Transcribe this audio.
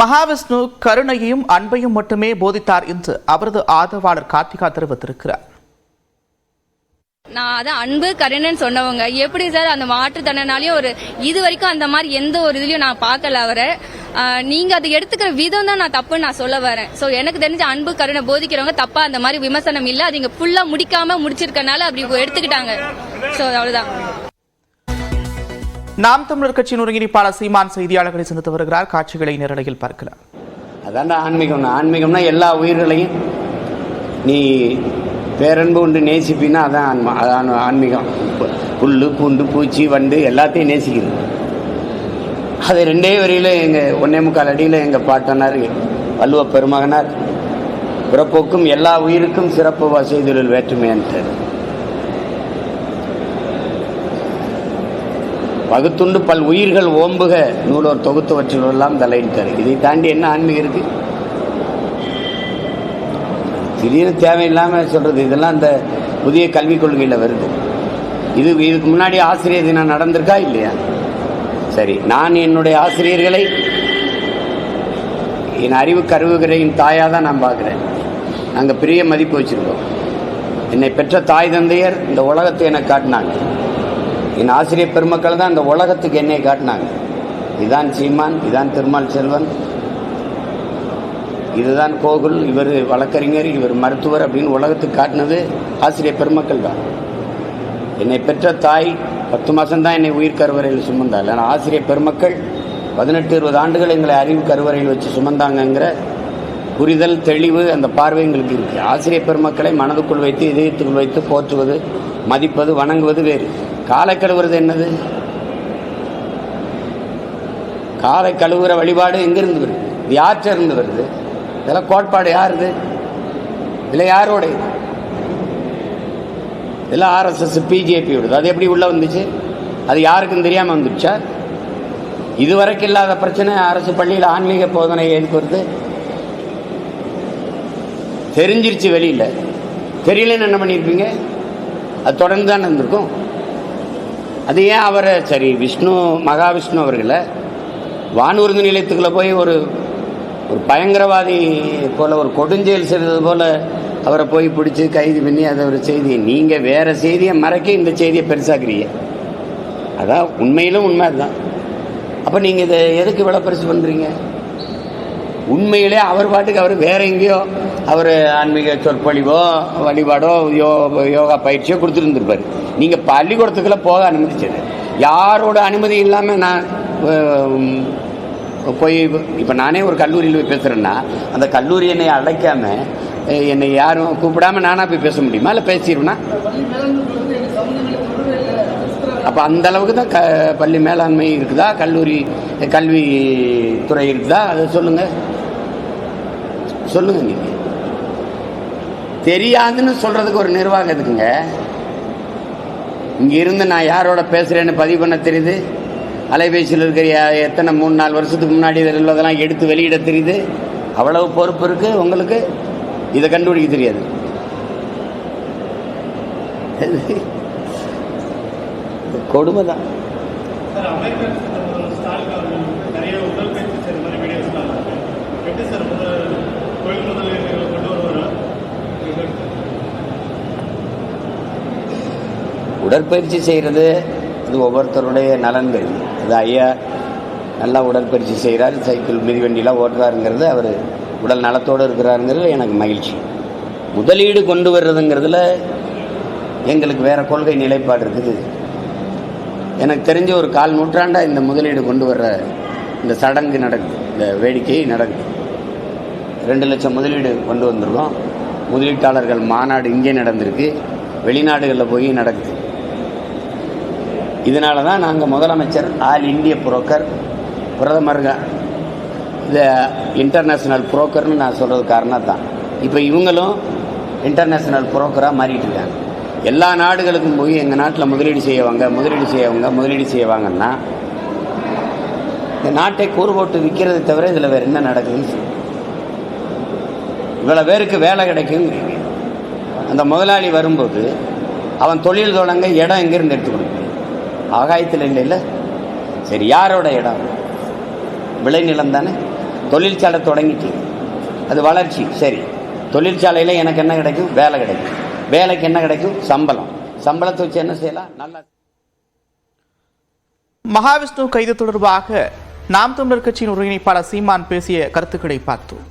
மகாவிஷ்ணு கருணையையும் அன்பையும் மட்டுமே போதித்தார் என்று அவரது ஆதரவாளர் கார்த்திகா தெரிவித்திருக்கிறார். நான் அதான் அன்பு கருணன்னு சொன்னவங்க. எப்படி சார் அந்த மாற்றுத்திறனாலையும் ஒரு இது வரைக்கும் அந்த மாதிரி எந்த ஒரு இதுலயும் நான் பார்க்கல அவரை. நீங்க அதை எடுத்துக்கிற விதம் தான் நான் தப்புன்னு நான் சொல்ல வரேன். சோ எனக்கு தெரிஞ்ச அன்பு கருணை போதிக்கிறவங்க தப்பா அந்த மாதிரி விமர்சனம் இல்ல. அது இங்க ஃபுல்லா முடிக்காம முடிச்சிருக்கனால அப்படி எடுத்துக்கிட்டாங்க. சோ அவ்வளவுதான். நாம் தமிழர் கட்சியின் ஒருங்கிணைப்பாளர் சீமான் செய்தியாளர்களை சந்தித்து வருகிறார். காட்சிகளை நேரலையில் பார்க்கலாம். அதான்டா ஆன்மீகம்னா. ஆன்மீகம்னா எல்லா உயிர்களையும் நீ பேரன்பு உண்டு நேசிப்பின்னா அதான் ஆன்மா அதான் ஆன்மீகம். புல் பூண்டு பூச்சி வண்டு எல்லாத்தையும் நேசிக்குது. அது ரெண்டே வரியில் எங்கள் ஒன்னே முக்கால் அடியில் எங்கள் பாட்டனார் வள்ளுவ பெருமகனார். பிறப்போக்கும் எல்லா உயிருக்கும் சிறப்பு வசதிகளில் வேற்றுமையான்ட்டார். பகுத்துண்டு பல் உயிர்கள் ஓம்புக. நூலோர் தொகுத்தவற்றிலெல்லாம் தலையிட்டார் இதை தாண்டி என்ன ஆன்மீகம் இருக்கு? திடீர்னு தேவையில்லாமல் சொல்றது. இதெல்லாம் இந்த புதிய கல்விக் கொள்கையில் வருது. இது இதுக்கு முன்னாடி ஆசிரியர் தினம் நடந்திருக்கா இல்லையா? சரி நான் என்னுடைய ஆசிரியர்களை என் அறிவு கருவுகிறையின் தாயாக தான் நான் பார்க்குறேன். நாங்கள் பெரிய மதிப்பு வச்சுருக்கோம். என்னை பெற்ற தாய் தந்தையர் இந்த உலகத்தை எனக்கு காட்டினாங்க. என் ஆசிரியர் பெருமக்கள் தான் இந்த உலகத்துக்கு என்னை காட்டினாங்க. இதான் சீமான் இதான் திருமால் செல்வன். இதுதான் கோகுல் இவர் வழக்கறிஞர் இவர் மருத்துவர் அப்படின்னு உலகத்துக்கு காட்டினது ஆசிரியர் பெருமக்கள் தான். என்னை பெற்ற தாய் பத்து மாதம்தான் என்னை உயிர் கருவறையில் சுமந்தாள். ஆனால் ஆசிரியர் பெருமக்கள் பதினெட்டு இருபது ஆண்டுகள் எங்களை அறிவு கருவறையில் வச்சு சுமந்தாங்கங்கிற புரிதல் தெளிவு அந்த பார்வை எங்களுக்கு இருக்குது ஆசிரியர் பெருமக்களை மனதுக்குள் வைத்து இதயத்துக்குள் வைத்து போற்றுவது மதிப்பது வணங்குவது வேறு. காலை கழுவுறது என்னது? காலை கழுவுற வழிபாடு எங்கிருந்து வருது? இது யார்கிட்ட இருந்து வருது? இதெல்லாம் கோட்பாடு யாருது? இதில் யாரோட? இது இதெல்லாம் ஆர்எஸ்எஸ் பிஜேபி விடுது அது எப்படி உள்ளே வந்துச்சு? அது யாருக்கும் தெரியாமல் வந்துடுச்சா? இதுவரைக்கும் இல்லாத பிரச்சனை அரசு பள்ளியில் ஆன்மீக போதனை ஏற்படுது தெரிஞ்சிருச்சு வெளியில். தெரியலன்னு என்ன பண்ணியிருப்பீங்க? அது தொடர்ந்து தானே இருந்திருக்கும். அது ஏன் அவரை சரி விஷ்ணு மகாவிஷ்ணு அவர்களை வானூர்தி நிலையத்துக்குள்ளே போய் ஒரு ஒரு பயங்கரவாதி போல் ஒரு கொடுஞ்செயல் செய்தது போல் அவரை போய் பிடிச்சி கைது பண்ணி அதை ஒரு செய்தியை நீங்கள் வேறு செய்தியை மறைக்க இந்த செய்தியை பெருசாக்குறீங்க. அதான் உண்மையிலும் உண்மை அதுதான் அப்போ நீங்கள் இதை எதுக்கு இவ்வளோ பண்ணுறீங்க உண்மையிலே அவர் பாட்டுக்கு அவர் வேற எங்கேயோ அவர் ஆன்மீக சொற்பொழிவோ வழிபாடோ யோ யோகா பயிற்சியோ கொடுத்துருந்துருப்பார். நீங்கள் பள்ளிக்கூடத்துக்குள்ள போக அனுமதிச்சது. யாரோட அனுமதி இல்லாமல் நான் போய் இப்போ நானே ஒரு கல்லூரியில் போய் பேசுகிறேன்னா அந்த கல்லூரி என்னை அழைக்காம என்னை யாரும் கூப்பிடாம நானாக போய் பேச முடியுமா? இல்லை பேசிடுவேன்னா அப்போ அந்த அளவுக்கு தான் க பள்ளி மேலாண்மை இருக்குதா? கல்லூரி கல்வி துறை இருக்குதா? அதை சொல்லுங்கள் சொல்லுங்க நீங்க. தெரியாதுன்னு சொல்றதுக்கு ஒரு நிர்வாகம் இருக்குங்க இங்க இருந்து நான் யாரோட பேசுறேன்னு பதிவு பண்ண தெரியுது? அலைபேசியில் இருக்கிற எத்தனை மூணு நாலு வருஷத்துக்கு முன்னாடி உள்ளதெல்லாம் எடுத்து வெளியிட தெரியுது? அவ்வளவு பொறுப்பு இருக்கு உங்களுக்கு? இதை கண்டுபிடிக்க தெரியாது. கொடுமை தான் நிறைய உடற்பயிற்சி மாதிரி வீடியோஸ்லாம் இருக்கு எப்படி சார் உடற்பயிற்சி செய்கிறது இது ஒவ்வொருத்தருடைய நலன்கள். அது ஐயா நல்லா உடற்பயிற்சி செய்கிறார் சைக்கிள் மிதிவண்டிலாம் ஓட்டுறாருங்கிறது அவர் உடல் நலத்தோடு இருக்கிறாருங்கிறது எனக்கு மகிழ்ச்சி. முதலீடு கொண்டு வர்றதுங்கிறதுல எங்களுக்கு வேறு கொள்கை நிலைப்பாடு இருக்குது. எனக்கு தெரிஞ்ச ஒரு கால் நூற்றாண்டாக இந்த முதலீடு கொண்டு வர்ற இந்த சடங்கு நடக்குது இந்த வேடிக்கை நடக்குது. ரெண்டு லட்சம் முதலீடு கொண்டு வந்திருக்கோம். முதலீட்டாளர்கள் மாநாடு இங்கே நடந்திருக்கு. வெளிநாடுகளில் போய் நடக்குது. இதனால தான் நாங்கள் முதலமைச்சர் ஆல் இந்திய புரோக்கர் பிரதமர் இந்த இன்டர்நேஷ்னல் புரோக்கர்னு நான் சொல்கிறது காரணம் தான் இப்போ இவங்களும் இன்டர்நேஷ்னல் புரோக்கராக மாறிட்டு இருக்காங்க. எல்லா நாடுகளுக்கும் போய் எங்கள் நாட்டில் முதலீடு செய்யவாங்க முதலீடு செய்யவங்க முதலீடு செய்வாங்கன்னா இந்த நாட்டை கூறு போட்டு விற்கிறது தவிர இதில் வேறு என்ன நடக்குதுன்னு சொல்லுங்க. இவ்வளோ பேருக்கு வேலை கிடைக்குங்கிறீங்க அந்த முதலாளி வரும்போது அவன் தொழில் தொடங்க இடம் எங்கேருந்து எடுத்து கொடுப்பீங்க ஆகாயத்தில் இல்லை இல்லை. சரி யாரோட இடம்? விளைநிலம் தானே? தொழிற்சாலை தொடங்கிட்டீங்க அது வளர்ச்சி. சரி தொழிற்சாலையில் எனக்கு என்ன கிடைக்கும்? வேலை கிடைக்கும். வேலைக்கு என்ன கிடைக்கும்? சம்பளம். சம்பளத்தை வச்சு என்ன செய்யலாம்? நல்லா மகாவிஷ்ணு கைது தொடர்பாக நாம் தமிழர் கட்சியின் ஒருங்கிணைப்பாளர் சீமான் பேசிய கருத்துக்களை பார்த்தோம்.